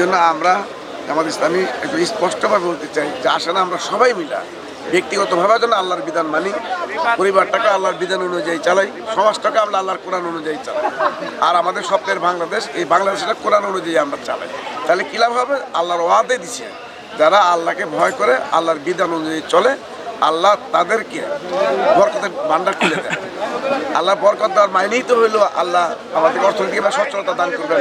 জন্য আমরা আমাদের ইসলামী একটু স্পষ্টভাবে বলতে চাই যে আসলে আমরা সবাই মিলা ব্যক্তিগতভাবে যেন আল্লাহর বিধান মানি, পরিবারটাকে আল্লাহর বিধান অনুযায়ী চালাই, সমাজটাকে আমরা আল্লাহর কোরআন অনুযায়ী চালাই। আর আমাদের স্বপ্নের বাংলাদেশ, এই বাংলাদেশটা কোরআন অনুযায়ী আমরা চালাই। তাহলে কী লাভ হবে? আল্লাহর ওয়াদে দিছে, যারা আল্লাহকে ভয় করে, আল্লাহর বিধান অনুযায়ী চলে আল্লাহ তাদেরকে বরকতের ভান্ডার খুলে দেয়। আল্লাহ বরকত দেওয়ার মাইনেই তো হইল আল্লাহ আমাদের অর্থনৈতিক বা সচ্ছলতা দান করবেন,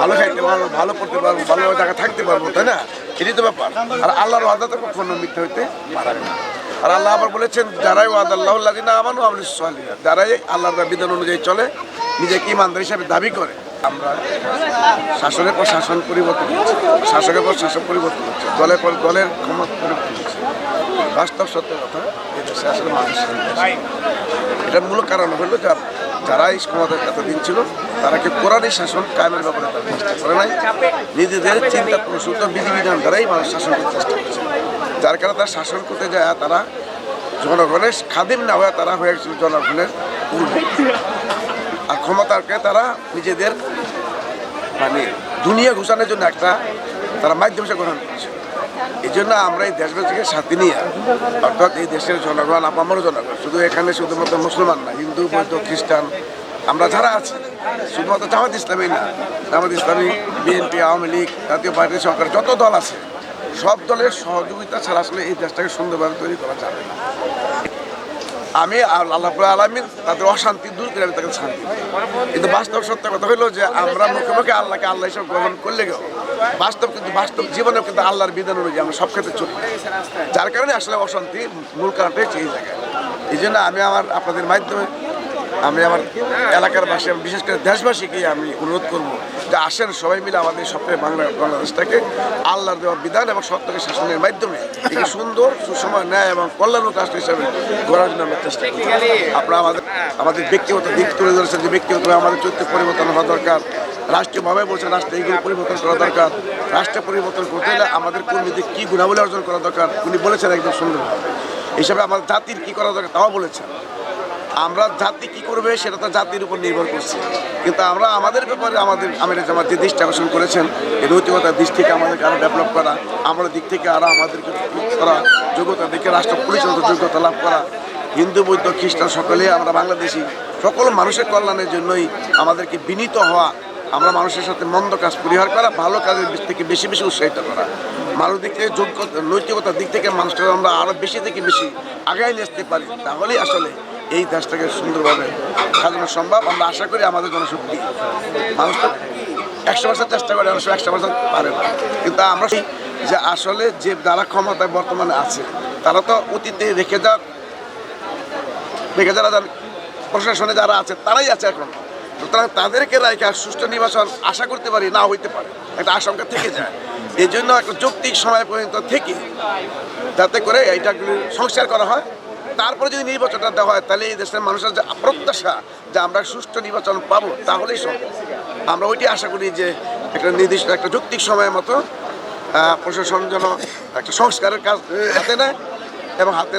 ভালো খাইতে পারব, ভালো পড়তে পারব, ভালো জায়গায় থাকতে পারব, তাই না? এটাই তো ব্যাপার। আর আল্লাহর ওয়াদা তো কখনো মিথ্যে হইতে পারে না। আর আল্লাহ আবার বলেছেন, যারাই ওয়াদ আল্লাহ না আমানু আমলি সালিহা যারাই আল্লাহর বিধান অনুযায়ী চলে, নিজেকে ইমানদার হিসাবে দাবি করে, আমরা শাসনের পর শাসন পরিবর্তন শাসকের পর শাসন পরিবর্তন হচ্ছে দলের পর দলের ক্ষমতা পরিবর্তন বাস্তব সত্য কথা এদেশে আসলে মানুষ এটার মূল কারণ হলো যে যারা এই ক্ষমতার এতদিন ছিল, তারা কি কোরআনই শাসন কায়েমের ব্যাপারে তারা চেষ্টা করে নাই? নিজেদের চিন্তা প্রসূত বিধিবিধান দ্বারাই মানুষ শাসন করতে চেষ্টা করছে যার কারণে তারা শাসন করতে যায়, তারা জনগণের খাদিম না হয়ে তারা হয়ে গেছিল জনগণের আর ক্ষমতাকে তারা নিজেদের মানে দুনিয়া ঘোষণার জন্য একটা তারা মাধ্যম হিসেবে গ্রহণ করেছে এই জন্য আমরা এই দেশবাসীকে সাথে নিয়ে, অর্থাৎ এই দেশের জনগণ, আপামর জনগণ, শুধু এখানে শুধুমাত্র মুসলমান না, হিন্দু, বৌদ্ধ, খ্রিস্টান, আমরা যারা আছি, শুধুমাত্র জামাত ইসলামী না, জামাত ইসলামী, বিএনপি, আওয়ামী লীগ, জাতীয় পার্টি সরকার, যত দল আছে, সব দলের সহযোগিতা ছাড়া আসলে এই দেশটাকে সুন্দরভাবে তৈরি করা যাবে না আমি আল্লাহ আলমিন তাদের অশান্তি দূর করে আমি তাকে শান্তি। কিন্তু বাস্তব সত্য কথা হলো যে আমরা মুখে মুখে আল্লাহকে আল্লাহ হিসেবে গ্রহণ করলে গেও বাস্তব কিন্তু বাস্তব জীবনেও কিন্তু আল্লাহর বিধান অনুযায়ী আমরা সব ক্ষেত্রে চলি। যার কারণে আসলে অশান্তি মূল কারণটাই এই জায়গায়। এই জন্য আমি আমার আপনাদের মাধ্যমে আমি আমার এলাকার বাসী বিশেষ করে দেশবাসীকে আমি অনুরোধ করব যে আসেন সবাই মিলে আমাদের সপ্তাহে বাংলা বাংলাদেশটাকে আল্লাহর দেওয়া বিধান এবং সত্যকে শাসনের মাধ্যমে একটি সুন্দর, সুসময় ন্যায় এবং কল্যাণ রাষ্ট্র হিসাবে গড়ার জন্য আমরা চেষ্টা করি আপনারা আমাদের আমাদের ব্যক্তিগত দিক তুলে ধরেছেন যে ব্যক্তিগতভাবে আমাদের চরিত্র পরিবর্তন হওয়া দরকার। রাষ্ট্রীয়ভাবে বলছে রাষ্ট্রে এইগুলো পরিবর্তন করা দরকার। রাষ্ট্র পরিবর্তন করতে হলে আমাদের কর্মীদের কী গুণাবলী অর্জন করা দরকার? উনি বলেছেন একদম সুন্দরভাবে হিসাবে আমাদের জাতির কী করা দরকার তাও বলেছেন। আমরা জাতি কি করবে সেটা তো জাতির উপর নির্ভর করছে। কিন্তু আমরা আমাদের ব্যাপারে আমাদের আমির জামাত যে দৃষ্টি আকর্ষণ করেছেন, এই নৈতিকতার দিক থেকে আমাদেরকে আরও ডেভেলপ করা, আমার দিক থেকে আরও আমাদেরকে করা, যোগ্যতার দিকে রাষ্ট্র পরিচালিত যোগ্যতা লাভ করা, হিন্দু, বৌদ্ধ, খ্রিস্টান সকলে আমরা বাংলাদেশি, সকল মানুষের কল্যাণের জন্যই আমাদেরকে বিনীত হওয়া আমরা মানুষের সাথে মন্দ কাজ পরিহার করা, ভালো কাজের দিক থেকে বেশি বেশি উৎসাহিত করা। মানুষ দিক থেকে যোগ্য, নৈতিকতার দিক থেকে মানুষকে আমরা আরও বেশি থেকে বেশি আগায় নিয়ে আসতে পারি, তাহলেই আসলে এই দেশটাকে সুন্দরভাবে সাজানো সম্ভব। আমরা আশা করি আমাদের জনশক্তি, মানুষ তো একশো পার্সেন্ট চেষ্টা করে অবশ্য একশো পার্সেন্ট পারে না। কিন্তু আমরা যে আসলে যে যারা ক্ষমতায় বর্তমানে আছে, তারা তো অতীতে রেখে যাওয়া, রেখে যারা প্রশাসনে যারা আছে, তারাই আছে এখন। সুতরাং তাদেরকে আর সুষ্ঠু নির্বাচন আশা করতে পারি না হইতে পারে। একটা আশঙ্কা থেকে যায়। এই জন্য একটা যৌক্তিক সময় পর্যন্ত থেকে যাতে করে এইটাগুলি সংস্কার করা হয়। তারপরে যদি নির্বাচনটা দেওয়া হয়, তাহলে এই দেশের মানুষের যে প্রত্যাশা যে আমরা সুষ্ঠু নির্বাচন পাবো, তাহলেই সম্ভব। আমরা ওইটি আশা করি যে একটা নির্দিষ্ট একটা যৌক্তিক সময়ের মতো প্রশাসন যেন একটা সংস্কারের কাজ হাতে নেয় এবং হাতে